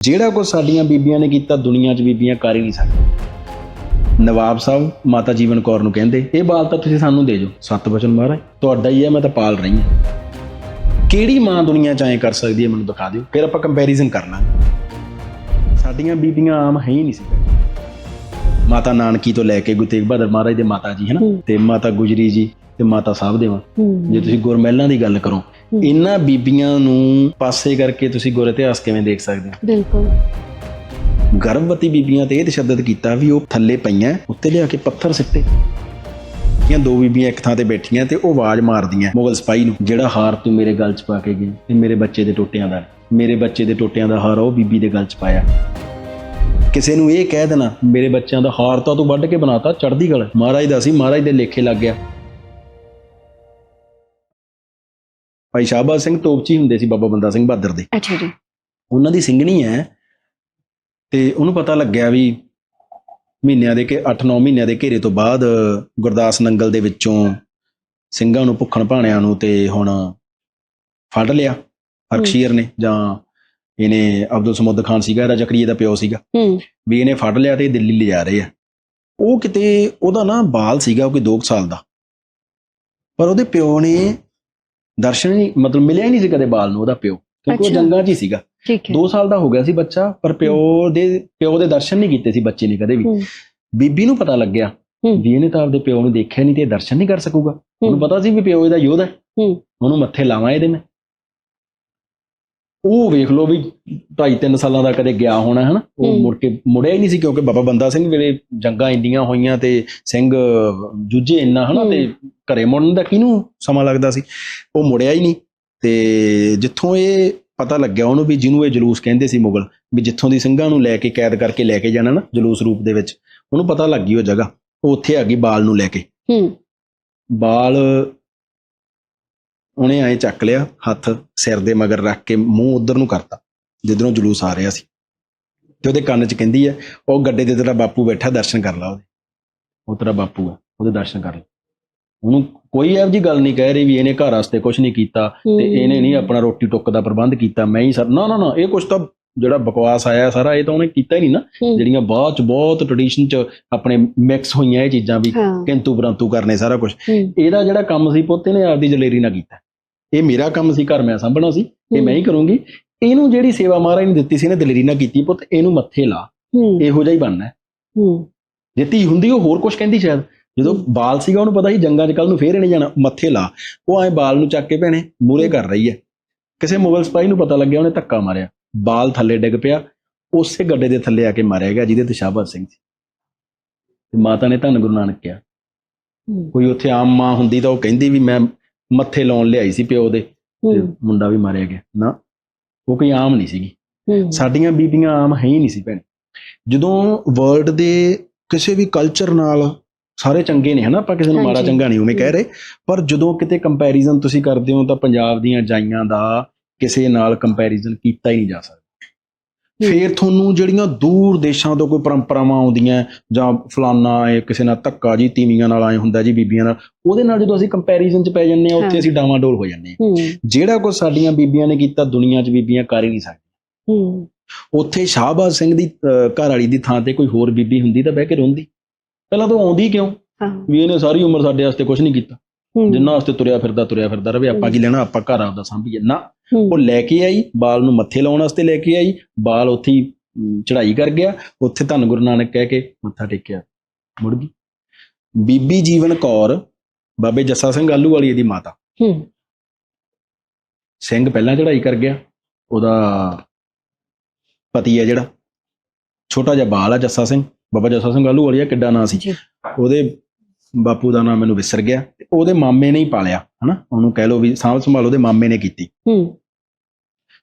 ਜਿਹੜਾ ਕੁਝ ਸਾਡੀਆਂ ਬੀਬੀਆਂ ਨੇ ਕੀਤਾ ਦੁਨੀਆ 'ਚ ਬੀਬੀਆਂ ਕਰ ਹੀ ਨਹੀਂ ਸਕਦੀਆਂ। ਨਵਾਬ ਸਾਹਿਬ ਮਾਤਾ ਜੀਵਨ ਕੌਰ ਨੂੰ ਕਹਿੰਦੇ ਇਹ ਬਾਲ ਤਾਂ ਤੁਸੀਂ ਸਾਨੂੰ ਦੇ ਜੋ ਸੱਤ ਬਚਨ ਮਹਾਰਾਜ ਤੁਹਾਡਾ ਹੀ ਹੈ ਮੈਂ ਤਾਂ ਪਾਲ ਰਹੀ ਹਾਂ। ਕਿਹੜੀ ਮਾਂ ਦੁਨੀਆ 'ਚ ਐਂ ਕਰ ਸਕਦੀ ਹੈ ਮੈਨੂੰ ਦਿਖਾ ਦਿਓ। ਫਿਰ ਆਪਾਂ ਕੰਪੈਰੀਜ਼ਨ ਕਰ ਲਾਂਗੇ। ਸਾਡੀਆਂ ਬੀਬੀਆਂ ਆਮ ਹੈ ਹੀ ਨਹੀਂ ਸੀ ਮਾਤਾ ਨਾਨਕੀ ਤੋਂ ਲੈ ਕੇ ਗੁਰੂ ਤੇਗ ਬਹਾਦਰ ਮਹਾਰਾਜ ਦੇ ਮਾਤਾ ਜੀ ਹਨਾ। ਤੇ ਮਾਤਾ ਗੁਜਰੀ ਜੀ ਤੇ ਮਾਤਾ ਸਾਹਿਬ ਦੇਵਾਂ ਜੇ ਤੁਸੀਂ ਗੁਰਮਹਿਲਾਂ ਦੀ ਗੱਲ ਕਰੋ। ਇਹਨਾਂ ਬੀਬੀਆਂ ਨੂੰ ਪਾਸੇ ਕਰਕੇ ਤੁਸੀਂ ਗੁਰ ਇਤਿਹਾਸ ਕਿਵੇਂ ਦੇਖ ਸਕਦੇ ਹੋ? ਬਿਲਕੁਲ। ਗਰਭਵਤੀ ਬੀਬੀਆਂ ਤੇ ਇਹ ਤਸ਼ੱਦਦ ਕੀਤਾ ਵੀ ਉਹ ਥੱਲੇ ਪਈਆਂ ਉੱਤੇ ਲਿਆ ਕੇ ਪੱਥਰ ਸਿੱਟੇ। ਇਹ ਦੋ ਬੀਬੀਆਂ ਇੱਕ ਥਾਂ ਤੇ ਬੈਠੀਆਂ ਤੇ ਉਹ ਆਵਾਜ਼ ਮਾਰਦੀਆਂ ਮੁਗਲ ਸਿਪਾਹੀ ਨੂੰ ਜਿਹੜਾ ਹਾਰ ਤੂੰ ਮੇਰੇ ਗਲ 'ਚ ਪਾ ਕੇ ਗਈ ਇਹ ਮੇਰੇ ਬੱਚੇ ਦੇ ਟੋਟਿਆਂ ਦਾ। ਮੇਰੇ ਬੱਚੇ ਦੇ ਟੋਟਿਆਂ ਦਾ ਹਾਰ ਉਹ ਬੀਬੀ ਦੇ ਗਲ 'ਚ ਪਾਇਆ। ਕਿਸੇ ਨੂੰ ਇਹ ਕਹਿ ਦੇਣਾ ਮੇਰੇ ਬੱਚਿਆਂ ਦਾ ਹਾਰ ਤਾਂ ਤੂੰ ਵੱਢ ਕੇ ਬਣਾਤਾ ਚੜਦੀ ਗਲ ਮਹਾਰਾਜ ਦਾ ਸੀ ਮਹਾਰਾਜ ਦੇ ਲੇਖੇ ਲੱਗ ਗਿਆ। ਭਾਈ ਸ਼ਾਹਬਾਜ਼ ਸਿੰਘ ਤੋਪਚੀ ਹੁੰਦੇ ਸੀ ਬਾਬਾ ਬੰਦਾ ਸਿੰਘ ਬਹਾਦਰ ਦੇ। ਅੱਛਾ ਜੀ। ਉਹਨਾਂ ਦੀ ਸਿੰਘਣੀ ਹੈ ਤੇ ਉਹਨੂੰ ਪਤਾ ਲੱਗਿਆ ਵੀ ਮਹੀਨਿਆਂ ਦੇ ਕਿ 8-9 ਮਹੀਨਿਆਂ ਦੇ ਘੇਰੇ ਤੋਂ ਬਾਅਦ ਗੁਰਦਾਸ ਨੰਗਲ ਦੇ ਵਿੱਚੋਂ ਸਿੰਘਾਂ ਨੂੰ ਭੁੱਖਣ ਭਾਣਿਆਂ ਨੂੰ ਤੇ ਹੁਣ ਫੜ ਲਿਆ ਅਰਕਸ਼ੀਰ ਨੇ ਜਾਂ ਇਹਨੇ ਅਬਦੁਲ ਸਮੁੱਦ ਖਾਨ ਸੀਗਾ ਇਹਦਾ ਜ਼ਕਰੀਆ ਦਾ ਪਿਓ ਸੀਗਾ। ਹੂੰ। ਵੀ ਇਹਨੇ ਫੜ ਲਿਆ ਤੇ ਦਿੱਲੀ ਲਿਜਾ ਰਹੇ ਆ। ਉਹ ਕਿਤੇ ਉਹਦਾ ਨਾ ਬਾਲ ਸੀਗਾ ਕੋਈ 2 ਸਾਲ ਦਾ। ਪਰ ਉਹਦੇ ਪਿਓ ਨੇ ਦਰਸ਼ਨ ਨਹੀਂ ਮਤਲਬ ਮਿਲਿਆ ਹੀ ਨਹੀਂ ਸੀ ਕਦੇ ਬਾਲ ਨੂੰ ਉਹਦਾ ਪਿਓ ਕਿਉਂਕਿ ਉਹ। ਜੰਗਾਂ 'ਚ ਹੀ ਸੀਗਾ ਠੀਕ ਹੈ 2 ਸਾਲ ਦਾ ਹੋ ਗਿਆ ਸੀ ਬੱਚਾ ਪਰ ਪਿਓ ਦੇ ਪਿਓ ਦੇ ਦਰਸ਼ਨ ਨਹੀਂ ਕੀਤੇ ਸੀ ਬੱਚੇ ਨੇ ਕਦੇ ਵੀ। ਬੀਬੀ ਨੂੰ ਪਤਾ ਲੱਗਿਆ। ਵੀ ਇਹਨੇ ਤਾਂ ਆਪਦੇ ਪਿਓ ਨੂੰ ਦੇਖਿਆ ਨਹੀਂ ਤੇ ਦਰਸ਼ਨ ਨਹੀਂ ਕਰ ਸਕੂਗਾ ਉਹਨੂੰ ਪਤਾ ਸੀ ਵੀ ਪਿਓ ਇਹਦਾ ਯੋਧਾ ਹੂੰ। ਉਹਨੂੰ ਮੱਥੇ ਲਾਵਾਂ ਇਹਦੇ ਮੈਂ ਉਹ ਵੇਖ ਲਓ ਵੀ 2.5 3 ਸਾਲਾਂ ਦਾ ਕਦੇ ਗਿਆ ਹੋਣਾ ਹਨਾ? ਉਹ। ਮੁੜ ਕੇ ਮੁੜਿਆ ਹੀ ਨਹੀਂ ਸੀ ਕਿਉਂਕਿ ਬਾਬਾ ਬੰਦਾ ਸਿੰਘ ਵੇਲੇ ਜੰਗਾਂ ਇੰਡੀਆਂ ਹੋਈਆਂ ਤੇ ਸਿੰਘ ਜੂਝੇ ਇੰਨਾ ਹਨਾ। ਤੇ ਘਰੇ ਮੁੜਨ ਦਾ ਕਿਹਨੂੰ ਸਮਾਂ ਲੱਗਦਾ ਸੀ? ਉਹ ਮੁੜਿਆ ਹੀ ਨਹੀਂ ਤੇ ਜਿੱਥੋਂ ਇਹ ਪਤਾ ਲੱਗਿਆ ਉਹਨੂੰ ਵੀ ਜਿਹਨੂੰ ਇਹ ਜਲੂਸ ਕਹਿੰਦੇ ਸੀ ਮੁਗਲ ਵੀ ਜਿੱਥੋਂ ਦੀ ਸਿੰਘਾਂ ਨੂੰ ਲੈ ਕੇ ਕੈਦ ਕਰਕੇ ਲੈ ਕੇ ਜਾਣਾ ਨਾ ਜਲੂਸ ਰੂਪ ਦੇ ਵਿੱਚ ਉਹਨੂੰ ਪਤਾ ਲੱਗ ਗਈ ਉਹ ਜਗ੍ਹਾ ਉਹ ਉੱਥੇ ਆ ਗਈ ਬਾਲ ਨੂੰ ਲੈ ਕੇ। ਹੂੰ। ਬਾਲ ਉਹਨੇ ਐ ਚੱਕ ਲਿਆ ਹੱਥ ਸਿਰ ਦੇ ਮਗਰ ਰੱਖ ਕੇ ਮੂੰਹ ਉਧਰ ਨੂੰ ਕਰਤਾ ਜਿੱਧਰੋਂ ਜਲੂਸ ਆ ਰਿਹਾ ਸੀ। ਤੇ ਉਹਦੇ ਕੰਨ 'ਚ ਕਹਿੰਦੀ ਹੈ ਉਹ ਗੱਡੇ ਤੇ ਤੇਰਾ ਬਾਪੂ ਬੈਠਾ ਦਰਸ਼ਨ ਕਰ ਲਾ ਉਹਦੇ। ਉਹ ਤੇਰਾ ਬਾਪੂ ਹੈ ਉਹਦੇ ਦਰਸ਼ਨ ਕਰ ਲੈ। ਉਹਨੂੰ ਕੋਈ ਇਹੋ ਜਿਹੀ ਗੱਲ ਨਹੀਂ ਕਹਿ ਰਹੀ ਵੀ ਇਹਨੇ ਘਰ ਵਾਸਤੇ ਕੁਝ ਨਹੀਂ ਕੀਤਾ ਤੇ ਇਹਨੇ ਨਹੀਂ ਆਪਣਾ ਰੋਟੀ ਟੁੱਕ ਦਾ ਪ੍ਰਬੰਧ ਕੀਤਾ ਮੈਂ ਹੀ ਸਰ ਨਾ ਨਾ ਨਾ ਇਹ ਕੁਝ ਤਾਂ ਜਿਹੜਾ ਬਕਵਾਸ ਆਇਆ ਸਾਰਾ ਇਹ ਤਾਂ ਉਹਨੇ ਕੀਤਾ ਹੀ ਨਹੀਂ ਨਾ। ਜਿਹੜੀਆਂ ਬਾਅਦ ਚ ਬਹੁਤ ਟ੍ਰੈਡੀਸ਼ਨ ਚ ਆਪਣੇ ਮਿਕਸ ਹੋਈਆਂ ਇਹ ਚੀਜ਼ਾਂ ਵੀ ਕਿੰਤੂ ਪਰੰਤੂ ਕਰਨੇ ਸਾਰਾ ਕੁਝ ਇਹਦਾ ਜਿਹੜਾ ਕੰਮ ਸੀ ਪੁੱਤ ਇਹਨੇ ਆਪਦੀ ਜਲੇਰੀ ਨਾਲ ਕੀਤਾ। ਇਹ ਮੇਰਾ ਕੰਮ ਸੀ ਘਰ ਮੈਂ ਸੰਭਣਾ ਸੀ ਇਹ ਮੈਂ ਹੀ ਕਰੂੰਗੀ। ਇਹਨੂੰ ਜਿਹੜੀ ਸੇਵਾ ਮਹਾਰਾਜ ਨੇ ਦਿੱਤੀ ਸੀ ਇਹਨੇ ਦਲੇਰੀ ਨਾਲ ਕੀਤੀ ਪੁੱਤ ਇਹਨੂੰ ਮੱਥੇ ਲਾ। ਹੂੰ। ਇਹੋ ਜਿਹਾ ਹੀ ਬਣਨਾ ਹੈ। ਹੂੰ। ਜੇ ਧੀ ਹੁੰਦੀ ਉਹ ਹੋਰ ਕੁਝ ਕਹਿੰਦੀ ਸ਼ਾਇਦ। ਜਦੋਂ ਬਾਲ ਸੀਗਾ ਉਹਨੂੰ ਪਤਾ ਸੀ ਜੰਗਾਂ 'ਚ ਕੱਲ ਨੂੰ ਫੇਰ ਇਹਨੇ ਜਾਣਾ ਮੱਥੇ ਲਾ। ਉਹ ਐ ਬਾਲ ਨੂੰ ਚੱਕ ਕੇ ਭੈਣੇ ਮੂਰੇ ਕਰ ਰਹੀ ਹੈ। ਕਿਸੇ ਮੁਗਲ ਸਿਪਾਹੀ ਨੂੰ ਪਤਾ ਲੱਗਿਆ ਉਹਨੇ ਧੱਕਾ ਮਾਰਿਆ। ਬਾਲ ਥੱਲੇ ਡਿੱਗ ਪਿਆ ਉਸੇ ਗੱਡੇ ਦੇ ਥੱਲੇ ਆ ਕੇ ਮਾਰਿਆ ਗਿਆ ਜਿਹਦੇ ਤੇ ਸ਼ਾਹਬਾਦ ਸਿੰਘ ਸੀ। ਤੇ ਮਾਤਾ ਨੇ ਧੰਨ ਗੁਰੂ ਨਾਨਕ ਕਿਹਾ। ਹੂੰ। ਕੋਈ ਉੱਥੇ ਆਮ ਮਾਂ ਹੁੰਦੀ ਤਾਂ ਉਹ ਕਹਿੰਦੀ ਵੀ ਮੈਂ ਮੱਥੇ ਲਾਉਣ ਲਿਆਈ ਸੀ ਪਿਓ ਦੇ ਤੇ ਮੁੰਡਾ ਵੀ ਮਾਰਿਆ ਗਿਆ। ਨਾ ਉਹ ਕੋਈ ਆਮ ਨਹੀਂ ਸੀਗੀ। ਸਾਡੀਆਂ ਬੀਬੀਆਂ ਆਮ ਹੈ ਹੀ ਨਹੀਂ ਸੀ ਭੈਣ। ਜਦੋਂ ਵਰਲਡ ਦੇ ਕਿਸੇ ਵੀ ਕਲਚਰ ਨਾਲ ਸਾਰੇ ਚੰਗੇ ਨੇ ਹਨਾ? ਆਪਾਂ ਕਿਸੇ ਨੂੰ ਮਾੜਾ। ਚੰਗਾ ਨਹੀਂ ਉਵੇਂ ਕਹਿ ਰਹੇ। ਪਰ ਜਦੋਂ ਕਿਤੇ ਕੰਪੈਰੀਜ਼ਨ ਤੁਸੀਂ ਕਰਦੇ ਹੋ ਤਾਂ ਪੰਜਾਬ ਦੀਆਂ ਜਾਈਆਂ ਦਾ ਕਿਸੇ ਨਾਲ ਕੰਪੈਰੀਜ਼ਨ ਕੀਤਾ ਹੀ ਨਹੀਂ ਜਾ ਸਕਦਾ। ਫੇਰ ਤੁਹਾਨੂੰ ਜਿਹੜੀਆਂ ਦੂਰ ਦੇਸ਼ਾਂ ਤੋਂ ਕੋਈ ਪਰੰਪਰਾਵਾਂ ਆਉਂਦੀਆਂ ਜਾਂ ਫਲਾਨਾ ਇਹ ਕਿਸੇ ਨਾਲ ਧੱਕਾ ਜੀ ਤੀਵੀਆਂ ਨਾਲ ਆਏ ਹੁੰਦਾ ਜੀ ਬੀਬੀਆਂ ਨਾਲ ਉਹਦੇ ਨਾਲ ਜਦੋਂ ਅਸੀਂ ਕੰਪੈਰੀਜ਼ਨ 'ਚ ਪੈ ਜੰਨੇ ਆ ਉੱਥੇ। ਅਸੀਂ ਡਾਵਾਂਡੋਲ ਹੋ ਜਾਂਦੇ ਹਾਂ। ਹੂੰ। ਜਿਹੜਾ ਕੁਝ ਸਾਡੀਆਂ ਬੀਬੀਆਂ ਨੇ ਕੀਤਾ ਦੁਨੀਆ 'ਚ ਬੀਬੀਆਂ ਕਰ ਹੀ ਨਹੀਂ ਸਕਦੀਆਂ। ਉੱਥੇ ਸ਼ਾਹਬਾਜ਼ ਸਿੰਘ ਦੀ ਘਰ ਵਾਲੀ ਦੀ ਥਾਂ ਤੇ ਕੋਈ ਹੋਰ ਬੀਬੀ ਹੁੰਦੀ ਤਾਂ ਬਹਿ ਕੇ ਰੋਂਦੀ। ਪਹਿਲਾਂ ਤਾਂ ਆਉਂਦੀ ਕਿਉਂ? ਵੀ ਇਹਨੇ ਸਾਰੀ ਉਮਰ ਸਾਡੇ ਵਾਸਤੇ ਕੁਝ ਨਹੀਂ ਕੀਤਾ। ਜਿੰਨਾ ਵਾਸਤੇ ਤੁਰਿਆ ਫਿਰਦਾ ਤੁਰਿਆ ਫਿਰਦਾ ਰਵੇ ਆਪਾਂ ਕੀ ਲੈਣਾ ਆਪਾਂ ਘਰ ਆਪਦਾ ਸੰਭੀਏ। ਨਾ। ਉਹ ਲੈ ਕੇ ਆਈ ਬਾਲ ਨੂੰ ਮੱਥੇ ਲਾਉਣ ਵਾਸਤੇ ਲੈ ਕੇ ਆਈ ਬਾਲ ਉੱਥੇ ਚੜ੍ਹਾਈ ਕਰ ਗਿਆ ਉੱਥੇ ਧੰਨ ਗੁਰੂ ਨਾਨਕ ਕਹਿ ਕੇ ਮੱਥਾ ਟੇਕਿਆ ਮੁੜ ਗਈ। ਬੀਬੀ ਜੀਵਨ ਕੌਰ ਬਾਬੇ ਜੱਸਾ ਸਿੰਘ ਆਲੂ ਵਾਲੀ ਦੀ ਮਾਤਾ। ਹੂੰ। ਸਿੰਘ ਪਹਿਲਾਂ ਚੜ੍ਹਾਈ ਕਰ ਗਿਆ ਉਹਦਾ ਪਤੀ ਹੈ ਜਿਹੜਾ ਛੋਟਾ ਜਿਹਾ ਬਾਲ ਆ ਜੱਸਾ ਸਿੰਘ ਬਾਬਾ ਜੱਸਾ ਸਿੰਘ ਆਲੂ ਵਾਲੀਆ ਕਿੱਡਾ ਨਾਂ ਸੀ। ਉਹਦੇ ਬਾਪੂ ਦਾ ਨਾਮ ਮੈਨੂੰ ਵਿਸਰ ਗਿਆ ਤੇ ਉਹਦੇ ਮਾਮੇ ਨੇ ਹੀ ਪਾਲਿਆ ਹਨਾ? ਉਹਨੂੰ ਕਹਿ ਲਓ ਵੀ ਸਾਂਭ ਸੰਭਾਲ ਉਹਦੇ ਮਾਮੇ ਨੇ ਕੀਤੀ। ਹੂੰ।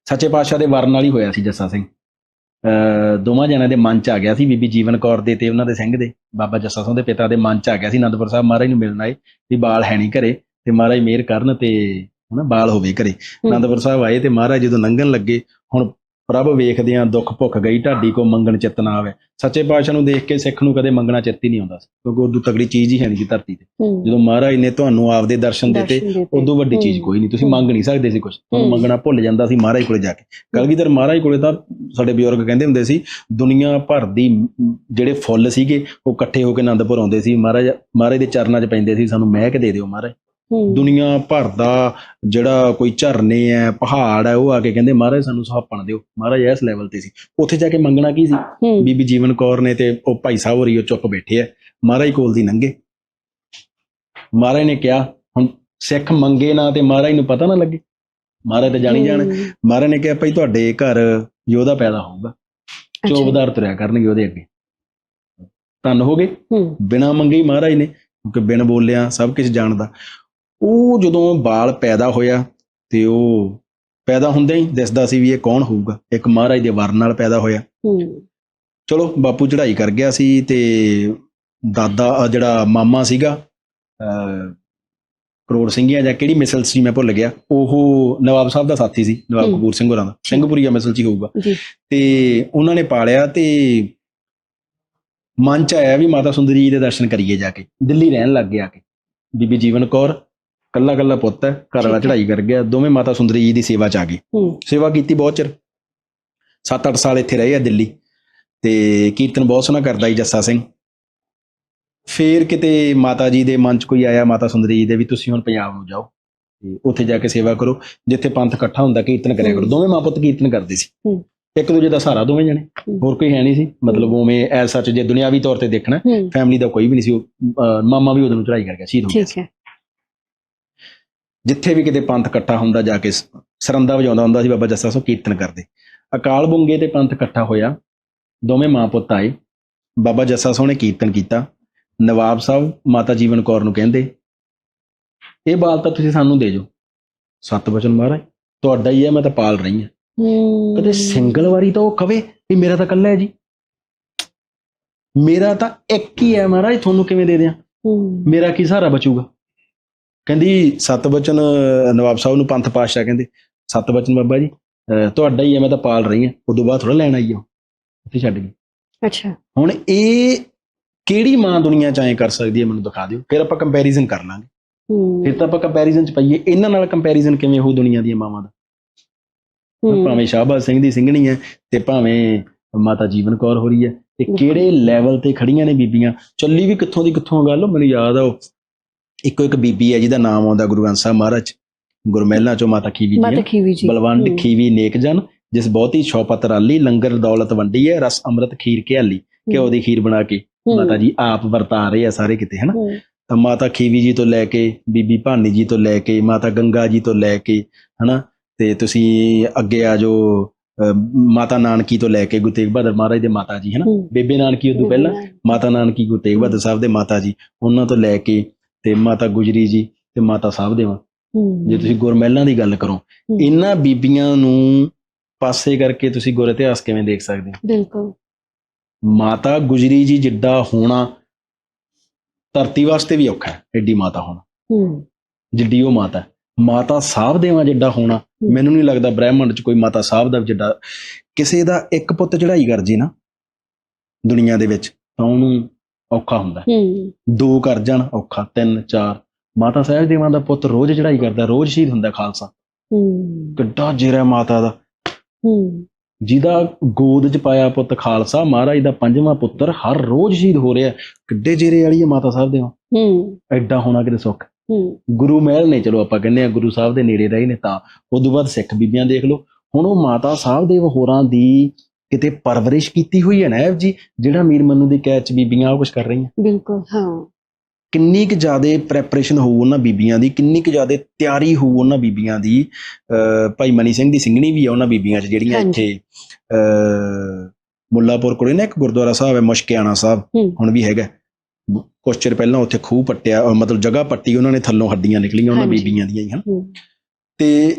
ਸੱਚੇ ਪਾਤਸ਼ਾਹ ਦੇ ਵਰਨ ਨਾਲ ਹੀ ਹੋਇਆ ਸੀ ਜੱਸਾ ਸਿੰਘ। ਅ ਦੋਵਾਂ ਜਣਿਆਂ ਦੇ ਮਨ ਚ ਆ ਗਿਆ ਸੀ ਬੀਬੀ ਜੀਵਨ ਕੌਰ ਦੇ ਤੇ ਉਹਨਾਂ ਦੇ ਸਿੰਘ ਦੇ। ਬਾਬਾ ਜੱਸਾ ਸਿੰਘ ਦੇ ਪਿਤਾ ਦੇ ਮਨ ਚ ਆ ਗਿਆ ਸੀ ਅਨੰਦਪੁਰ ਸਾਹਿਬ ਮਹਾਰਾਜ ਨੂੰ ਮਿਲਣ ਆਏ ਵੀ ਬਾਲ ਹੈ ਨਹੀਂ ਘਰੇ ਤੇ ਮਹਾਰਾਜ ਮਿਹਰ ਕਰਨ ਤੇ ਹਨਾ ਬਾਲ ਹੋਵੇ ਘਰੇ। ਅਨੰਦਪੁਰ ਸਾਹਿਬ ਆਏ ਤੇ ਮਹਾਰਾਜ ਜਦੋਂ ਲੰਘਣ ਲੱਗੇ ਹੁਣ ਪ੍ਰਭ ਵੇਖਦਿਆਂ ਦੁੱਖ ਭੁੱਖ ਗਈ ਢਾਡੀ ਕੋ ਮੰਗਣ ਚਿੱਤ ਨਾ ਆਵੇ ਸੱਚੇ ਪਾਤਸ਼ਾਹ ਨੂੰ ਦੇਖ ਕੇ ਸਿੱਖ ਨੂੰ ਕਦੇ ਮੰਗਣਾ ਚਿੱਤ ਹੀ ਨਹੀਂ ਆਉਂਦਾ ਕਿਉਂਕਿ ਉਦੋਂ ਤਗੜੀ ਚੀਜ਼ ਹੀ ਹੈ ਨਹੀਂ ਸੀ ਧਰਤੀ ਤੇ ਜਦੋਂ ਮਹਾਰਾਜ ਨੇ ਤੁਹਾਨੂੰ ਆਪਦੇ ਦਰਸ਼ਨ ਦਿੱਤੇ। ਉਦੋਂ ਵੱਡੀ ਚੀਜ਼। ਕੋਈ ਨਹੀਂ ਤੁਸੀਂ। ਮੰਗ ਨਹੀਂ ਸਕਦੇ ਸੀ ਕੁਝ ਤੁਹਾਨੂੰ। ਮੰਗਣਾ ਭੁੱਲ ਜਾਂਦਾ ਸੀ ਮਹਾਰਾਜ ਕੋਲੇ ਜਾ ਕੇ ਕਲਗੀਧਰ ਮਹਾਰਾਜ ਕੋਲੇ ਤਾਂ ਸਾਡੇ ਬਜ਼ੁਰਗ ਕਹਿੰਦੇ ਹੁੰਦੇ ਸੀ ਦੁਨੀਆ ਭਰ ਦੀ ਜਿਹੜੇ ਫੁੱਲ ਸੀਗੇ ਉਹ ਇਕੱਠੇ ਹੋ ਕੇ ਆਨੰਦਪੁਰ ਆਉਂਦੇ ਸੀ ਮਹਾਰਾਜ ਮਹਾਰਾਜ ਦੇ ਚਰਨਾਂ 'ਚ ਪੈਂਦੇ ਸੀ ਸਾਨੂੰ ਮਹਿਕ ਦੇ ਦਿਓ ਮਹਾਰਾਜ ਦੁਨੀਆ ਭਰ ਦਾ ਜਿਹੜਾ ਕੋਈ ਝਰਨੇ ਹੈ ਪਹਾੜ ਹੈ ਉਹ ਆ ਕੇ ਕਹਿੰਦੇ ਮਹਾਰਾਜ ਸਾਨੂੰ ਸੁਹਾਪਣ ਦਿਓ। ਮਹਾਰਾਜ ਇਸ ਲੈਵਲ ਤੇ ਸੀ। ਉੱਥੇ ਜਾ ਕੇ ਮੰਗਣਾ ਕੀ ਸੀ? ਬੀਬੀ ਜੀਵਨ ਕੌਰ ਨੇ ਤੇ ਉਹ ਭਾਈ ਸਾਹਿਬ ਹੋਰੀ ਉਹ ਚੁੱਪ ਬੈਠੇ ਆ ਮਹਾਰਾਜ ਕੋਲ ਦੀ ਲੰਘੇ ਮਹਾਰਾਜ ਨੇ ਕਿਹਾ ਹੁਣ ਸਿੱਖ ਮੰਗੇ ਨਾ ਤੇ ਮਹਾਰਾਜ ਨੂੰ ਪਤਾ ਨਾ ਲੱਗੇ। ਮਹਾਰਾਜ ਤੇ ਜਾਣੀ ਜਾਣ। ਮਹਾਰਾਜ ਨੇ ਕਿਹਾ ਭਾਈ ਤੁਹਾਡੇ ਘਰ ਯੋਧਾ ਪੈਦਾ ਹੋਊਗਾ। ਚੋਬਦਾਰ ਤੁਰਿਆ ਕਰਨਗੇ ਉਹਦੇ ਅੱਗੇ। ਧੰਨ ਹੋ ਗਏ। ਬਿਨਾ ਮੰਗੇ ਮਹਾਰਾਜ ਨੇ ਕਿਉਂਕਿ ਬਿਨ ਬੋਲਿਆ ਸਭ ਕੁਝ ਜਾਣਦਾ। ਉਹ ਜਦੋਂ ਬਾਲ ਪੈਦਾ ਹੋਇਆ ਤੇ ਉਹ ਪੈਦਾ ਹੁੰਦੇ ਹੀ ਦਿਸਦਾ ਸੀ ਵੀ ਇਹ ਕੌਣ ਹੋਊਗਾ। ਇੱਕ ਮਹਾਰਾਜ ਦੇ ਵਰ ਨਾਲ ਪੈਦਾ ਹੋਇਆ। ਹੂੰ। ਚਲੋ ਬਾਪੂ ਚੜ੍ਹਾਈ ਕਰ ਗਿਆ ਸੀ ਤੇ ਦਾਦਾ ਜਿਹੜਾ ਮਾਮਾ ਸੀਗਾ ਕਰੋੜ ਸਿੰਘੀਆਂ ਜਾਂ ਕਿਹੜੀ ਮਿਸਲ ਸੀ ਮੈਂ ਭੁੱਲ ਗਿਆ। ਉਹ ਨਵਾਬ ਸਾਹਿਬ ਦਾ ਸਾਥੀ ਸੀ ਨਵਾਬ। ਕਪੂਰ ਸਿੰਘ ਹੋਰਾਂ ਦਾ। ਸਿੰਘਪੁਰੀਆ ਮਿਸਲ ਚ ਹੀ ਹੋਊਗਾ। ਜੀ। ਤੇ ਉਹਨਾਂ ਨੇ ਪਾਲਿਆ ਤੇ ਮਨ ਚ ਆਇਆ ਵੀ ਮਾਤਾ ਸੁੰਦਰੀ ਜੀ ਦੇ ਦਰਸ਼ਨ ਕਰੀਏ ਜਾ ਕੇ। ਦਿੱਲੀ ਰਹਿਣ ਲੱਗ ਗਿਆ ਕੇ। ਬੀਬੀ ਜੀਵਨ ਕੌਰ ਕੱਲਾ ਕੱਲਾ ਪੁੱਤ ਹੈ ਘਰ ਵਾਲਾ। ਚੜ੍ਹਾਈ ਕਰ ਗਿਆ ਦੋਵੇਂ ਮਾਤਾ ਸੁੰਦਰੀ ਜੀ ਦੀ ਸੇਵਾ ਚ ਆ ਗਏ ਸੇਵਾ ਕੀਤੀ ਬਹੁਤ ਚਿਰ। 7-8 ਸਾਲ ਇੱਥੇ ਰਹੇ ਆ ਦਿੱਲੀ। ਤੇ ਕੀਰਤਨ ਬਹੁਤ ਸੋਹਣਾ ਕਰਦਾ ਸੀ ਜੱਸਾ ਸਿੰਘ। ਫੇਰ ਕਿਤੇ ਮਾਤਾ ਜੀ ਦੇ ਮਨ 'ਚ ਕੋਈ ਆਇਆ ਮਾਤਾ ਸੁੰਦਰੀ ਜੀ ਦੇ ਵੀ ਤੁਸੀਂ ਹੁਣ ਪੰਜਾਬ ਨੂੰ ਜਾਓ ਤੇ ਉੱਥੇ ਜਾ ਕੇ ਸੇਵਾ ਕਰੋ ਜਿੱਥੇ ਪੰਥ ਇਕੱਠਾ ਹੁੰਦਾ ਕੀਰਤਨ ਕਰਿਆ ਕਰੋ। ਦੋਵੇਂ ਮਾਂ ਪੁੱਤ ਕੀਰਤਨ ਕਰਦੇ ਸੀ। ਇੱਕ ਦੂਜੇ ਦਾ ਸਹਾਰਾ ਦੋਵੇਂ ਜਣੇ। ਹੋਰ ਕੋਈ ਹੈ ਨਹੀਂ ਸੀ। ਮਤਲਬ ਉਵੇਂ ਐਸ ਸੱਚ ਜੇ ਦੁਨਿਆਵੀ ਤੌਰ ਤੇ ਦੇਖਣਾ ਫੈਮਿਲੀ ਦਾ ਕੋਈ ਵੀ ਨਹੀਂ ਸੀ। ਮਾਮਾ ਵੀ ਉਹਨੂੰ ਚੜਾਈ ਕਰ ਗਿਆ ਸ਼ਹੀਦ ਹੋ ਗਿਆ ਠੀਕ ਹੈ। ਜਿੱਥੇ ਵੀ ਕਿਤੇ ਪੰਥ ਇਕੱਠਾ ਹੁੰਦਾ ਜਾ ਕੇ ਸਰੰਦਾ ਵਜਾਉਂਦਾ ਹੁੰਦਾ ਸੀ ਬਾਬਾ ਜੱਸਾ ਸੋ ਕੀਰਤਨ ਕਰਦੇ। ਅਕਾਲ ਬੁੰਗੇ ਤੇ ਪੰਥ ਇਕੱਠਾ ਹੋਇਆ ਦੋਵੇਂ ਮਾਂ ਪੁੱਤ ਆਏ। ਬਾਬਾ ਜੱਸਾ ਸੋ ਨੇ ਕੀਰਤਨ ਕੀਤਾ। ਨਵਾਬ ਸਾਹਿਬ ਮਾਤਾ ਜੀਵਨ ਕੌਰ ਨੂੰ ਕਹਿੰਦੇ ਇਹ ਬਾਲ ਤਾਂ ਤੁਸੀਂ ਸਾਨੂੰ ਦੇ ਜੋ ਸਤ ਬਚਨ ਮਹਾਰਾਜ ਤੁਹਾਡਾ ਹੀ ਹੈ ਮੈਂ ਤਾਂ ਪਾਲ ਰਹੀ ਹਾਂ। ਕਦੇ ਸਿੰਗਲ ਵਾਰੀ ਤਾਂ ਉਹ ਕਵੇ ਵੀ ਮੇਰਾ ਤਾਂ ਇਕੱਲਾ ਹੈ ਜੀ। ਮੇਰਾ ਤਾਂ ਇੱਕ ਹੀ ਹੈ ਮਹਾਰਾਜ ਤੁਹਾਨੂੰ ਕਿਵੇਂ ਦੇ ਦਿਆਂ? ਮੇਰਾ ਕੀ ਸਹਾਰਾ ਬਚੂਗਾ? ਕਹਿੰਦੀ ਸਤ ਬਚਨ ਅਹ, ਨਵਾਬ ਸਾਹਿਬ ਨੂੰ ਪੰਥ ਪਾਤਸ਼ਾਹ ਕਹਿੰਦੇ ਸਤ ਬਚਨ ਬਾਬਾ ਜੀ ਤੁਹਾਡਾ ਹੀ ਹੈ ਮੈਂ ਤਾਂ ਪਾਲ ਰਹੀ ਹਾਂ ਉਦੋਂ ਬਾਅਦ ਥੋੜਾ ਲੈਣ ਆਈ ਹਾਂ। ਉੱਥੇ ਛੱਡ ਗਈ। ਅੱਛਾ। ਹੁਣ ਇਹ ਕਿਹੜੀ ਮਾਂ ਦੁਨੀਆ ਚ ਐਂ ਕਰ ਸਕਦੀ ਹੈ ਮੈਨੂੰ ਦਿਖਾ ਦਿਓ। ਫਿਰ ਆਪਾਂ ਕੰਪੈਰੀਜ਼ਨ ਕਰ ਲਾਂਗੇ। ਹੂੰ। ਫਿਰ ਤਾਂ ਆਪਾਂ ਕੰਪੈਰੀਜ਼ਨ ਚ ਪਾਈਏ ਇਹਨਾਂ ਨਾਲ ਕੰਪੈਰੀਜ਼ਨ ਕਿਵੇਂ ਹੋਊ ਦੁਨੀਆ ਦੀਆਂ ਮਾਵਾਂ ਦਾ? ਹੂੰ। ਭਾਵੇਂ ਸ਼ਾਹਬਾਜ਼ ਸਿੰਘ ਦੀ ਸਿੰਘਣੀ ਹੈ ਤੇ ਭਾਵੇਂ ਮਾਤਾ ਜੀਵਨ ਕੌਰ ਹੋ ਰਹੀ ਹੈ ਇਹ ਕਿਹੜੇ ਲੈਵਲ ਤੇ ਖੜੀਆਂ ਨੇ ਬੀਬੀਆਂ? ਚੱਲੀ ਵੀ ਕਿੱਥੋਂ ਦੀ ਕਿੱਥੋਂ ਗੱਲ ਮੈਨੂੰ ਯਾਦ ਆ ਇੱਕੋ ਇੱਕ ਬੀਬੀ ਹੈ ਜਿਹਦਾ ਨਾਮ ਆਉਂਦਾ ਗੁਰੂ ਗ੍ਰੰਥ ਸਾਹਿਬ ਮਹਾਰਾਜ ਗੁਰਮਹਿਲਾ ਚੋਂ ਮਾਤਾ ਖੀਵੀ ਜੀ ਹੈ। ਬਲਵੰਡ ਹੂੰ। ਖੀਵੀ ਨੇਕ ਜਨ ਜਿਸ ਬਹੁਤੀ ਸ਼ੌਪਤ ਰਾਲੀ ਲੰਗਰ ਦੌਲਤ ਵੰਡੀ ਹੈ ਰਸ ਅੰਮ੍ਰਿਤ ਖੀਰ ਕੇ ਹਾਲੀ ਘਿਓ ਦੀ ਖੀਰ ਬਣਾ ਕੇ ਹੂੰ। ਮਾਤਾ ਜੀ ਆਪ ਵਰਤਾ ਰਹੇ ਆ ਸਾਰੇ ਕਿਤੇ ਹਨਾ ਹੂੰ। ਤਾਂ ਮਾਤਾ ਖੀਵੀ ਜੀ ਤੋਂ ਲੈ ਕੇ ਬੀਬੀ ਭਾਨੀ ਜੀ ਤੋਂ ਲੈ ਕੇ ਮਾਤਾ ਗੰਗਾ ਜੀ ਤੋਂ ਲੈ ਕੇ ਹਨਾ ਤੇ ਤੁਸੀਂ ਅੱਗੇ ਆ ਜੋ ਮਾਤਾ ਨਾਨਕੀ ਤੋਂ ਲੈ ਕੇ ਗੁਰੂ ਤੇਗ ਬਹਾਦਰ ਮਹਾਰਾਜ ਦੇ ਮਾਤਾ ਜੀ ਹਨਾ ਹੂੰ। ਬੇਬੇ ਨਾਨਕੀ ਉਦੋਂ ਪਹਿਲਾਂ ਮਾਤਾ ਨਾਨਕੀ ਗੁਰੂ ਤੇਗ ਬਹਾਦਰ ਸਾਹਿਬ ਦੇ ਮਾਤਾ ਜੀ ਉਹਨਾਂ ਤੋਂ ਲੈ ਕੇ ਤੇ ਮਾਤਾ ਗੁਜਰੀ ਜੀ ਤੇ ਮਾਤਾ ਸਾਹਿਬ ਦੇਵਾਂ। ਜੇ ਤੁਸੀਂ ਗੁਰਮਹਿਲਾਂ ਦੀ ਗੱਲ ਕਰੋ। ਇਹਨਾਂ ਬੀਬੀਆਂ ਨੂੰ ਪਾਸੇ ਕਰਕੇ ਤੁਸੀਂ ਗੁਰ ਇਤਿਹਾਸ ਕਿਵੇਂ ਦੇਖ ਸਕਦੇ ਹੋ ਬਿਲਕੁਲ ਮਾਤਾ ਗੁਜਰੀ ਜੀ ਜਿੱਡਾ ਹੋਣਾ ਧਰਤੀ ਵਾਸਤੇ ਵੀ ਔਖਾ ਹੈ ਐਡੀ ਮਾਤਾ ਹੋਣਾ ਹੂੰ ਜਿੱਡੀ ਉਹ ਮਾਤਾ। ਮਾਤਾ ਸਾਹਿਬ ਦੇਵਾਂ ਜਿੱਡਾ ਹੋਣਾ। ਮੈਨੂੰ ਨਹੀਂ ਲੱਗਦਾ ਬ੍ਰਹਿਮੰਡ 'ਚ ਕੋਈ ਮਾਤਾ ਸਾਹਿਬ ਦਾ ਜਿੱਡਾ ਕਿਸੇ ਦਾ ਇੱਕ ਪੁੱਤ ਚੜਾਈ ਕਰ ਜੇ ਨਾ ਦੁਨੀਆ ਦੇ ਵਿੱਚ ਤਾਂ ਉਹਨੂੰ ਔਖਾ ਹੁੰਦਾ। ਹੈ। ਦੋ ਕਰ ਜਾਣ ਔਖਾ ਤਿੰਨ ਚਾਰ। ਮਾਤਾ ਸਾਹਿਬ ਦੇਵਾਂ ਦਾ ਪੁੱਤ ਰੋਜ਼ ਚੜਾਈ ਕਰਦਾ ਰੋਜ਼ ਸ਼ਹੀਦ ਹੁੰਦਾ ਖਾਲਸਾ। ਹੂੰ। ਕਿੱਡਾ ਜੇਰਾ ਮਾਤਾ ਦਾ। ਹੂੰ। ਜਿਹਦਾ ਗੋਦ 'ਚ ਪਾਇਆ ਪੁੱਤ ਖਾਲਸਾ ਮਹਾਰਾਜ ਦਾ ਪੰਜਵਾਂ ਪੁੱਤਰ ਹਰ ਰੋਜ਼ ਸ਼ਹੀਦ ਹੋ ਰਿਹਾ। ਕਿੱਡੇ ਜੇਰੇ ਵਾਲੀ ਹੈ ਮਾਤਾ ਸਾਹਿਬ ਦੇ ਹੂੰ। ਐਡਾ ਹੋਣਾ ਕਿਤੇ ਸੁੱਖ। ਹੂੰ। ਗੁਰੂ ਮਹਿਲ ਨੇ ਚਲੋ ਆਪਾਂ ਕਹਿੰਦੇ ਆ ਗੁਰੂ ਸਾਹਿਬ ਦੇ ਨੇੜੇ ਰਹੇ ਨੇ ਤਾਂ ਉਦੋਂ ਬਾਅਦ ਸਿੱਖ ਬੀਬੀਆਂ ਦੇਖ ਲਓ। ਹੁਣ ਉਹ ਮਾਤਾ ਸਾਹਿਬ ਦੇ ਹੋਰਾਂ ਦੀ ਕਿਤੇ ਪਰਵਰਿਸ਼ ਕੀਤੀ ਹੋਈ ਹੈ ਨਾ ਜੀ ਜਿਹੜਾ ਮੀਰ ਮੰਨੂ ਦੀ ਕੈਚ ਬੀਬੀਆਂ ਉਹ ਕੁਝ ਕਰ ਰਹੀਆਂ ਬਿਲਕੁਲ ਹਾਂ ਕਿੰਨੀ ਕੁ ਜ਼ਿਆਦਾ ਪ੍ਰੈਪਰੇਸ਼ਨ ਹੋਊ ਉਹਨਾਂ ਬੀਬੀਆਂ ਦੀ ਕਿੰਨੀ ਕੁ ਜ਼ਿਆਦਾ ਤਿਆਰੀ ਹੋਊ ਉਹਨਾਂ ਬੀਬੀਆਂ ਦੀ ਭਾਈ ਮਨੀ ਸਿੰਘ ਦੀ ਸਿੰਘਣੀ ਵੀ ਆ ਉਹਨਾਂ ਬੀਬੀਆਂ 'ਚ ਜਿਹੜੀਆਂ। ਇੱਥੇ ਮੁੱਲਾਪੁਰ ਕੋਲੇ ਨਾ ਇੱਕ ਗੁਰਦੁਆਰਾ ਸਾਹਿਬ ਹੈ ਮੁਸ਼ਕਿਆਣਾ ਸਾਹਿਬ। ਹੁਣ ਵੀ ਹੈਗਾ ਕੁਛ ਚਿਰ ਪਹਿਲਾਂ ਉੱਥੇ ਖੂਹ ਪੱਟਿਆ ਮਤਲਬ ਜਗ੍ਹਾ ਪੱਟੀ ਉਹਨਾਂ ਨੇ ਥੱਲੋਂ ਹੱਡੀਆਂ ਨਿਕਲੀਆਂ ਉਹਨਾਂ। ਬੀਬੀਆਂ ਦੀਆਂ ਹੀ ਹਨ ਤੇ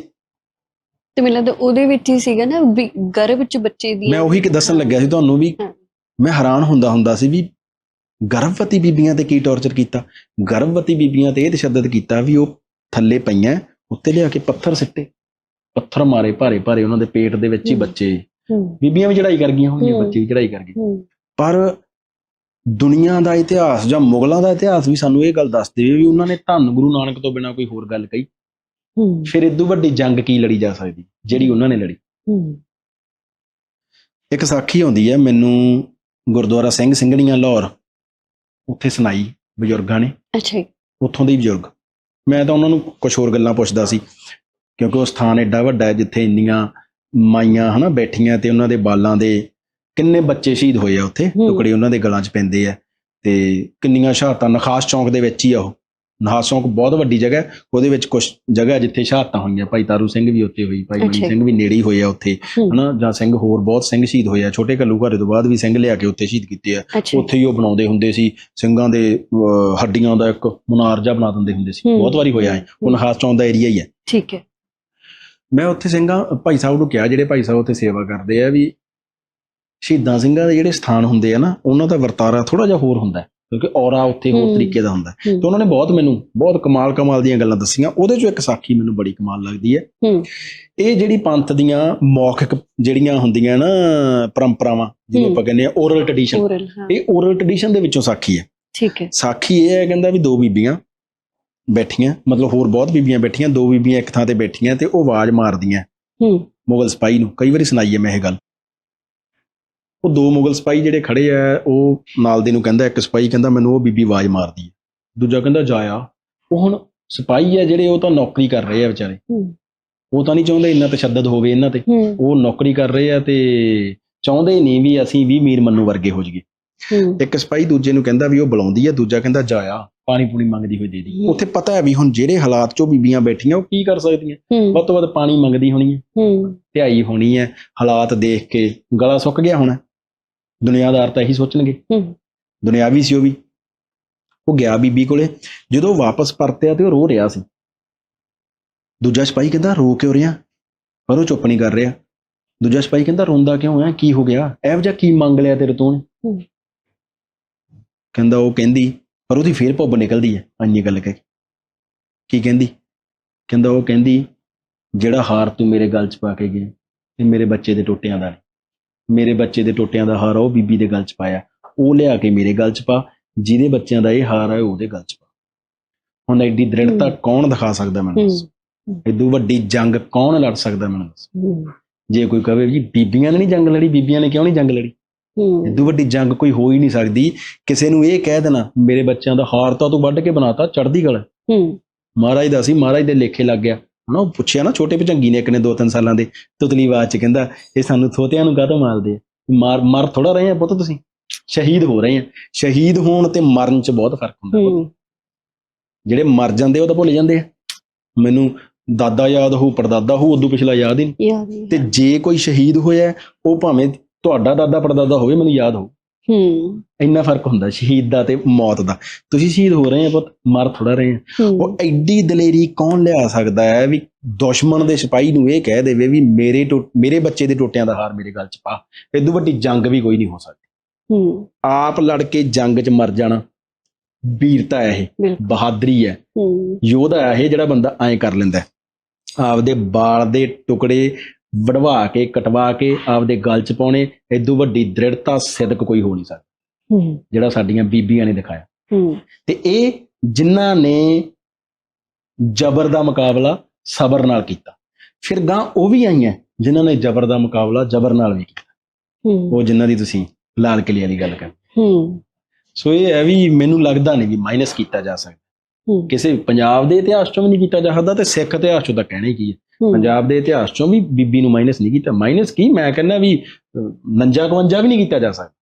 ਤੇ ਮੈਨੂੰ ਲੱਗਦਾ ਉਹਦੇ ਵਿੱਚ ਹੀ ਸੀਗਾ ਨਾ ਵੀ ਗਰਭ ਚ ਬੱਚੇ ਦੀ ਮੈਂ ਉਹੀ ਕਿ ਦੱਸਣ ਲੱਗਿਆ ਸੀ ਤੁਹਾਨੂੰ ਵੀ। ਮੈਂ ਹੈਰਾਨ ਹੁੰਦਾ ਹੁੰਦਾ ਸੀ ਵੀ ਗਰਭਵਤੀ ਬੀਬੀਆਂ ਤੇ ਕੀ ਟੌਰਚਰ ਕੀਤਾ? ਗਰਭਵਤੀ ਬੀਬੀਆਂ ਤੇ ਇਹ ਤਸ਼ੱਦਦ ਕੀਤਾ ਵੀ ਉਹ ਥੱਲੇ ਪਈਆਂ ਉੱਤੇ ਲਿਆ ਕੇ ਪੱਥਰ ਸਿੱਟੇ। ਪੱਥਰ ਮਾਰੇ ਭਾਰੇ ਭਾਰੇ ਉਹਨਾਂ ਦੇ ਪੇਟ ਦੇ ਵਿੱਚ ਹੀ। ਬੱਚੇ। ਬੀਬੀਆਂ ਵੀ ਚੜ੍ਹਾਈ ਕਰ ਗਈਆਂ ਹੋਣਗੀਆਂ। ਬੱਚੇ ਵੀ ਚੜ੍ਹਾਈ ਕਰ ਗਏ। ਪਰ ਦੁਨੀਆ ਦਾ ਇਤਿਹਾਸ ਜਾਂ ਮੁਗਲਾਂ ਦਾ ਇਤਿਹਾਸ ਵੀ ਸਾਨੂੰ ਇਹ ਗੱਲ ਦੱਸ ਦੇਵੇ ਵੀ ਉਹਨਾਂ ਨੇ ਧੰਨ ਗੁਰੂ ਨਾਨਕ ਤੋਂ ਬਿਨਾ ਕੋਈ ਹੋਰ ਗੱਲ ਕਹੀ। ਫਿਰ ਇਦੋਂ ਵੱਡੀ ਜੰਗ ਕੀ ਲੜੀ ਜਾ ਸਕਦੀ? ਜਿਹੜੀ ਉਹਨਾਂ ਨੇ ਲੜੀ। ਹੂੰ। ਇੱਕ ਸਾਖੀ ਆਉਂਦੀ ਹੈ ਮੈਨੂੰ ਗੁਰਦੁਆਰਾ ਸਿੰਘ ਸਿੰਘਣੀਆਂ ਲਾਹੌਰ। ਉੱਥੇ ਸੁਣਾਈ ਬਜ਼ੁਰਗਾਂ ਨੇ। ਅੱਛਾ। ਉੱਥੋਂ ਦੇ ਹੀ ਬਜ਼ੁਰਗ। ਮੈਂ ਤਾਂ ਉਹਨਾਂ ਨੂੰ ਕੁਝ ਹੋਰ ਗੱਲਾਂ ਪੁੱਛਦਾ ਸੀ ਕਿਉਂਕਿ ਉਹ ਸਥਾਨ ਐਡਾ ਵੱਡਾ ਹੈ ਜਿੱਥੇ ਇੰਨੀਆਂ ਮਾਈਆਂ ਹਨਾ ਬੈਠੀਆਂ ਤੇ ਉਹਨਾਂ ਦੇ ਬਾਲਾਂ ਦੇ ਕਿੰਨੇ ਬੱਚੇ ਸ਼ਹੀਦ ਹੋਏ ਆ ਉੱਥੇ। ਟੁਕੜੇ ਉਹਨਾਂ ਦੇ ਗਲਾਂ 'ਚ ਪੈਂਦੇ ਆ ਤੇ ਕਿੰਨੀਆਂ ਸ਼ਹਾਦਤਾਂ ਨਖਾਸ ਚੌਂਕ ਦੇ ਵਿੱਚ ਹੀ ਆ ਉਹ। ਨਖਾਸ ਚੌਂਕ ਬਹੁਤ ਵੱਡੀ ਜਗ੍ਹਾ ਹੈ। ਉਹਦੇ ਵਿੱਚ ਕੁਝ ਜਗ੍ਹਾ ਜਿੱਥੇ ਸ਼ਹਾਦਤਾਂ ਹੋਈਆਂ। ਭਾਈ ਤਾਰੂ ਸਿੰਘ ਵੀ ਉੱਥੇ ਹੋਈ ਭਾਈ ਮਨੀ। ਸਿੰਘ ਵੀ ਨੇੜੇ ਹੀ ਹੋਏ ਆ ਉੱਥੇ। ਹਨਾ ਜਾਂ ਸਿੰਘ ਹੋਰ ਬਹੁਤ ਸਿੰਘ ਸ਼ਹੀਦ ਹੋਏ ਆ। ਛੋਟੇ ਕੱਲੂ ਘਰੇ ਤੋਂ ਬਾਅਦ ਵੀ ਸਿੰਘ ਲਿਆ ਕੇ ਉੱਥੇ ਸ਼ਹੀਦ ਕੀਤੇ ਆ। ਉੱਥੇ ਹੀ ਉਹ ਬਣਾਉਂਦੇ ਹੁੰਦੇ ਸੀ। ਸਿੰਘਾਂ ਦੇ ਹੱਡੀਆਂ ਦਾ ਇੱਕ ਮਨਾਰ ਜਿਹਾ ਬਣਾ ਦਿੰਦੇ ਹੁੰਦੇ ਸੀ। ਬਹੁਤ ਵਾਰੀ ਹੋਇਆ ਹੈ। ਉਹ ਨਹਾਸ ਚੌਂਕ ਦਾ ਏਰੀਆ ਹੀ ਹੈ। ਠੀਕ ਹੈ। ਮੈਂ ਉੱਥੇ ਸਿੰਘਾਂ ਭਾਈ ਸਾਹਿਬ ਨੂੰ ਕਿਹਾ ਜਿਹੜੇ ਭਾਈ ਸਾਹਿਬ ਉੱਥੇ ਸੇਵਾ ਕਰਦੇ ਆ ਵੀ ਸ਼ਹੀਦਾਂ ਸਿੰਘਾਂ ਦੇ ਜਿਹੜੇ ਸਥਾਨ ਹੁੰਦੇ ਆ ਨਾ ਉਹਨਾਂ ਦਾ ਵਰਤਾਰਾ ਥੋੜਾ ਜਿਹਾ ਹੋਰ ਹੁੰਦਾ ਹੈ। ਕਿਉਂਕਿ ਔਰਾ ਉੱਥੇ ਹੋਰ। ਤਰੀਕੇ ਦਾ ਹੁੰਦਾ। ਤੇ ਉਹਨਾਂ ਨੇ ਬਹੁਤ ਮੈਨੂੰ ਬਹੁਤ ਕਮਾਲ ਕਮਾਲ ਦੀਆਂ ਗੱਲਾਂ ਦੱਸੀਆਂ। ਉਹਦੇ ਚੋਂ ਇੱਕ ਸਾਖੀ ਮੈਨੂੰ ਬੜੀ ਕਮਾਲ ਲੱਗਦੀ ਹੈ। ਇਹ ਜਿਹੜੀ ਪੰਥ ਦੀਆਂ ਮੌਖਿਕ ਜਿਹੜੀਆਂ ਹੁੰਦੀਆਂ ਨਾ ਪਰੰਪਰਾਵਾਂ ਜਿਹਨੂੰ। ਆਪਾਂ ਕਹਿੰਦੇ ਆ ਓਰਲ ਟ੍ਰੈਡੀਸ਼ਨ ਇਹ ਓਰਲ ਟ੍ਰੈਡੀਸ਼ਨ ਦੇ ਵਿੱਚੋਂ ਸਾਖੀ ਹੈ। ਠੀਕ ਹੈ। ਸਾਖੀ ਇਹ ਹੈ ਕਹਿੰਦਾ ਵੀ ਦੋ ਬੀਬੀਆਂ ਬੈਠੀਆਂ ਮਤਲਬ ਹੋਰ ਬਹੁਤ ਬੀਬੀਆਂ ਬੈਠੀਆਂ ਦੋ ਬੀਬੀਆਂ ਇੱਕ ਥਾਂ ਤੇ ਬੈਠੀਆਂ ਤੇ ਉਹ ਆਵਾਜ਼ ਮਾਰਦੀਆਂ। ਹੂੰ। ਮੁਗਲ ਸਿਪਾਹੀ ਨੂੰ ਕਈ ਵਾਰੀ ਸੁਣਾਈ ਹੈ ਮੈਂ ਇਹ ਗੱਲ। ਉਹ ਦੋ ਮੁਗਲ ਸਿਪਾਹੀ ਜਿਹੜੇ ਖੜੇ ਆ ਉਹ ਨਾਲ ਦੇ ਨੂੰ ਕਹਿੰਦਾ ਇੱਕ ਸਿਪਾਹੀ ਕਹਿੰਦਾ ਮੈਨੂੰ ਉਹ ਬੀਬੀ ਆਵਾਜ਼ ਮਾਰਦੀ ਹੈ। ਦੂਜਾ ਕਹਿੰਦਾ ਜਾਇਆ ਉਹ ਹੁਣ ਸਿਪਾਹੀ ਆ ਜਿਹੜੇ ਉਹ ਤਾਂ ਨੌਕਰੀ ਕਰ ਰਹੇ ਆ ਵਿਚਾਰੇ। ਹੂੰ। ਉਹ ਤਾਂ ਨਹੀਂ ਚਾਹੁੰਦੇ ਇੰਨਾ ਤਸ਼ੱਦਦ ਹੋਵੇ ਇਹਨਾਂ ਤੇ। ਹੂੰ। ਉਹ ਨੌਕਰੀ ਕਰ ਰਹੇ ਆ ਤੇ ਚਾਹੁੰਦੇ ਹੀ ਨਹੀਂ ਵੀ ਅਸੀਂ ਵੀ ਮੀਰ ਮੰਨੂ ਵਰਗੇ ਹੋ ਜਾਈਏ। ਹੂੰ। ਇੱਕ ਸਿਪਾਹੀ ਦੂਜੇ ਨੂੰ ਕਹਿੰਦਾ ਵੀ ਉਹ ਬੁਲਾਉਂਦੀ ਹੈ ਦੂਜਾ ਕਹਿੰਦਾ ਜਾਇਆ ਪਾਣੀ ਪੂਣੀ ਮੰਗਦੀ ਹੋਈ ਦੇ ਦੀ। ਹੂੰ। ਉੱਥੇ ਪਤਾ ਹੈ ਵੀ ਹੁਣ ਜਿਹੜੇ ਹਾਲਾਤ 'ਚੋਂ ਬੀਬੀਆਂ ਬੈਠੀਆਂ ਉਹ ਕੀ ਕਰ ਸਕਦੀਆਂ? ਹੂੰ। ਵੱਧ ਤੋਂ ਵੱਧ ਪਾਣੀ ਮੰਗਦੀ ਹੋਣੀ ਹੈ। ਹੂੰ। ਧਿਆਈ ਹੋਣੀ ਹੈ। ਹਾਲਾਤ ਦੇਖ ਕੇ ਗਲਾ ਸੁੱਕ ਗਿਆ ਹੋਣਾ। ਦੁਨੀਆਦਾਰ ਤਾਂ ਇਹੀ ਸੋਚਣਗੇ। ਹੂੰ। ਦੁਨਿਆਵੀ ਸੀ ਉਹ ਵੀ। ਉਹ ਗਿਆ ਬੀਬੀ ਕੋਲੇ। ਜਦੋਂ ਵਾਪਸ ਪਰਤਿਆ ਤੇ ਉਹ ਰੋ ਰਿਹਾ ਸੀ। ਦੂਜਾ ਸਿਪਾਹੀ ਕਹਿੰਦਾ ਰੋ ਕਿਉਂ ਰਿਹਾ ਪਰ ਉਹ ਚੁੱਪ ਨਹੀਂ ਕਰ ਰਿਹਾ। ਦੂਜਾ ਸਿਪਾਹੀ ਕਹਿੰਦਾ ਰੋਂਦਾ ਕਿਉਂ ਹੈ ਕੀ ਹੋ ਗਿਆ? ਇਹੋ ਜਿਹਾ ਕੀ ਮੰਗ ਲਿਆ ਤੇਰੇ ਤੋਂ। ਕਹਿੰਦਾ ਉਹ ਕਹਿੰਦੀ ਪਰ ਉਹਦੀ ਫੇਰ ਭੁੱਬ ਨਿਕਲਦੀ ਹੈ ਅੰਨੀ ਗੱਲ ਕਹਿ ਕੇ। ਕਹਿੰਦੀ? ਕਹਿੰਦਾ ਉਹ ਕਹਿੰਦੀ ਜਿਹੜਾ ਹਾਰ ਤੂੰ ਮੇਰੇ ਗਲ 'ਚ ਪਾ ਕੇ ਗਿਆ ਇਹ ਮੇਰੇ ਬੱਚੇ ਦੇ ਟੋਟਿਆਂ ਦਾ ਨਹੀਂ ਮੇਰੇ ਬੱਚੇ ਦੇ ਟੋਟਿਆਂ ਦਾ ਹਾਰ ਉਹ ਬੀਬੀ ਦੇ ਗਲ 'ਚ ਪਾਇਆ। ਉਹ ਲਿਆ ਕੇ ਮੇਰੇ ਗਲ 'ਚ ਪਾ ਜਿਹਦੇ ਬੱਚਿਆਂ ਦਾ ਇਹ ਹਾਰ ਹੈ ਉਹਦੇ ਗਲ 'ਚ ਪਾ। ਹੁਣ ਐਡੀ ਦ੍ਰਿੜਤਾ। ਕੌਣ ਦਿਖਾ ਸਕਦਾ ਮੈਨੂੰ ਇਦੋਂ ਵੱਡੀ ਜੰਗ ਕੌਣ ਲੜ ਸਕਦਾ ਮੈਨੂੰ ਜੇ ਕੋਈ ਕਹੇ ਜੀ ਬੀਬੀਆਂ ਨੇ ਨਹੀਂ ਜੰਗ ਲੜੀ ਬੀਬੀਆਂ ਨੇ ਕਿਉਂ ਨਹੀਂ ਜੰਗ ਲੜੀ? ਇਦੋਂ ਵੱਡੀ ਜੰਗ ਕੋਈ ਹੋ ਹੀ ਨਹੀਂ ਸਕਦੀ। ਕਿਸੇ ਨੂੰ ਇਹ ਕਹਿ ਦੇਣਾ ਮੇਰੇ ਬੱਚਿਆਂ ਦਾ ਹਾਰ ਤਾਂ ਤੂੰ ਵੱਢ ਕੇ ਬਣਾਤਾ ਚੜਦੀ ਗਲ ਹੂੰ। ਮਹਾਰਾਜ ਦਾ ਸੀ ਮਹਾਰਾਜ ਦੇ ਲੇਖੇ ਲੱਗ ਗਿਆ। ਹਨਾ ਉਹ ਪੁੱਛਿਆ ਨਾ ਛੋਟੇ ਭਜੰਗੀ ਨੇ ਇੱਕ ਨੇ ਦੋ ਤਿੰਨ ਸਾਲਾਂ ਦੇ ਤੁਤਲੀ ਆਵਾਜ਼ ਚ ਕਹਿੰਦਾ ਇਹ ਸਾਨੂੰ ਥੋਤਿਆਂ ਨੂੰ ਕਾਹਤੋਂ ਮਾਰਦੇ ਆ? ਮਾਰ ਮਰ ਥੋੜਾ ਰਹੇ ਆ ਪੁੱਤ ਤੁਸੀਂ? ਸ਼ਹੀਦ ਹੋ ਰਹੇ ਆ। ਸ਼ਹੀਦ ਹੋਣ ਤੇ ਮਰਨ ਚ ਬਹੁਤ ਫ਼ਰਕ ਹੁੰਦਾ ਪੁੱਤ। ਜਿਹੜੇ ਮਰ ਜਾਂਦੇ ਉਹ ਤਾਂ ਭੁੱਲ ਜਾਂਦੇ ਆ। ਮੈਨੂੰ ਦਾਦਾ ਯਾਦ ਹੋਊ ਪੜਦਾਦਾ ਹੋਊ ਉਦੋਂ ਪਿਛਲਾ ਯਾਦ ਹੀ ਨਹੀਂ। ਤੇ ਜੇ ਕੋਈ ਸ਼ਹੀਦ ਹੋਇਆ ਉਹ ਭਾਵੇਂ ਤੁਹਾਡਾ ਦਾਦਾ ਪੜਦਾਦਾ ਹੋਵੇ ਮੈਨੂੰ ਯਾਦ ਹੋਊ। ਹੂੰ। ਇੰਨਾ ਫ਼ਰਕ ਹੁੰਦਾ ਸ਼ਹੀਦ ਦਾ ਤੇ ਮੌਤ ਦਾ। ਤੁਸੀਂ ਸ਼ਹੀਦ ਹੋ ਰਹੇ ਆ ਪੁੱਤ ਮਰ ਥੋੜਾ ਰਹੇ ਆ। ਉਹ ਐਡੀ ਦਲੇਰੀ ਕੌਣ ਲਿਆ ਸਕਦਾ ਹੈ ਵੀ ਦੁਸ਼ਮਣ ਦੇ ਸਿਪਾਹੀ ਨੂੰ ਇਹ ਕਹਿ ਦੇਵੇ ਵੀ ਮੇਰੇ ਮੇਰੇ ਬੱਚੇ ਦੇ ਟੋਟਿਆਂ ਦਾ ਹਾਰ ਮੇਰੇ ਗਲ 'ਚ ਪਾ। ਇਦੋਂ ਵੱਡੀ ਜੰਗ ਵੀ ਕੋਈ ਨਹੀਂ ਹੋ ਸਕਦੀ। ਹੂੰ। ਆਪ ਲੜ ਕੇ ਜੰਗ 'ਚ ਮਰ ਜਾਣਾ ਵੀਰਤਾ ਹੈ ਇਹ ਬਹਾਦਰੀ ਹੈ। ਹੂੰ। ਯੋਧਾ ਹੈ ਇਹ ਜਿਹੜਾ ਬੰਦਾ ਐਂ ਕਰ ਲੈਂਦਾ। ਆਪਦੇ ਬਾਲ ਦੇ ਟੁਕੜੇ ਵੜਵਾ ਕੇ ਕਟਵਾ ਕੇ ਆਪਦੇ ਗਲ 'ਚ ਪਾਉਣੇ ਇਦੋਂ ਵੱਡੀ ਦ੍ਰਿੜਤਾ ਸਿਦਕ ਕੋਈ ਹੋ ਨਹੀਂ ਸਕਦਾ। ਜਿਹੜਾ ਸਾਡੀਆਂ ਬੀਬੀਆਂ ਨੇ ਦਿਖਾਇਆ। ਹੂੰ। ਤੇ ਇਹ ਜਿਨ੍ਹਾਂ ਨੇ ਜ਼ਬਰ ਦਾ ਮੁਕਾਬਲਾ ਸਬਰ ਨਾਲ ਕੀਤਾ। ਫਿਰ ਗਾਂ ਉਹ ਵੀ ਆਈਆਂ ਜਿਨ੍ਹਾਂ ਨੇ ਜ਼ਬਰ ਦਾ ਮੁਕਾਬਲਾ ਜ਼ਬਰ ਨਾਲ ਵੀ ਕੀਤਾ। ਹੂੰ। ਉਹ ਜਿਨ੍ਹਾਂ ਦੀ ਤੁਸੀਂ ਲਾਲ ਕਿਲੇ ਵਾਲੀ ਗੱਲ ਕਰ ਹੂੰ। ਸੋ ਇਹ ਹੈ ਵੀ ਮੈਨੂੰ ਲੱਗਦਾ ਨਹੀਂ ਵੀ ਮਾਈਨਸ ਕੀਤਾ ਜਾ ਸਕਦਾ। ਕਿਸੇ ਪੰਜਾਬ ਦੇ ਇਤਿਹਾਸ ਚੋਂ ਵੀ ਨਹੀਂ ਕੀਤਾ ਜਾ ਸਕਦਾ ਤੇ ਸਿੱਖ ਇਤਿਹਾਸ ਚੋਂ ਤਾਂ ਕਹਿਣਾ ਹੀ ਕੀ ਹੂੰ। ਪੰਜਾਬ ਦੇ ਇਤਿਹਾਸ ਚੋਂ ਵੀ ਬੀਬੀ ਨੂੰ ਮਾਈਨਸ ਨਹੀਂ ਕੀਤਾ। ਮਾਈਨਸ ਕੀ? ਮੈਂ ਕਹਿੰਦਾ ਵੀ ਅਹ, 49 51 ਵੀ ਨਹੀਂ ਕੀਤਾ ਜਾ ਸਕਦਾ।